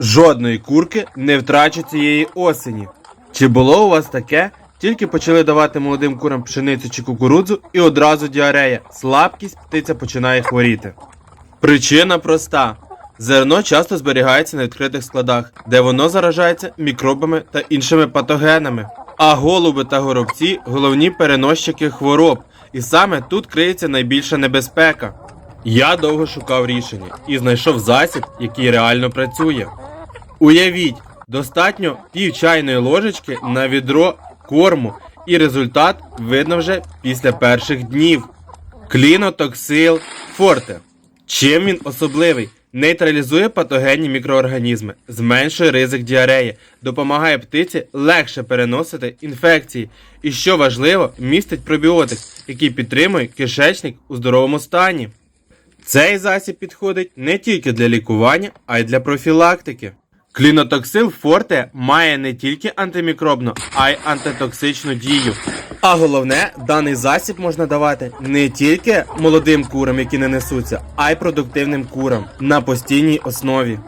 Жодної курки не втрачу цієї осені. Чи було у вас таке? Тільки почали давати молодим курам пшеницю чи кукурудзу і одразу діарея, слабкість, птиця починає хворіти. Причина проста. Зерно часто зберігається на відкритих складах, де воно заражається мікробами та іншими патогенами. А голуби та горобці головні переносчики хвороб, і саме тут криється найбільша небезпека. Я довго шукав рішення і знайшов засіб, який реально працює. Уявіть, достатньо пів чайної ложечки на відро корму, і результат видно вже після перших днів. Клінотоксил форте. Чим він особливий? Нейтралізує патогенні мікроорганізми, зменшує ризик діареї, допомагає птиці легше переносити інфекції. І що важливо, містить пробіотик, який підтримує кишечник у здоровому стані. Цей засіб підходить не тільки для лікування, а й для профілактики. Клінотоксил Форте має не тільки антимікробну, а й антитоксичну дію. А головне, даний засіб можна давати не тільки молодим курам, які не несуться, а й продуктивним курам на постійній основі.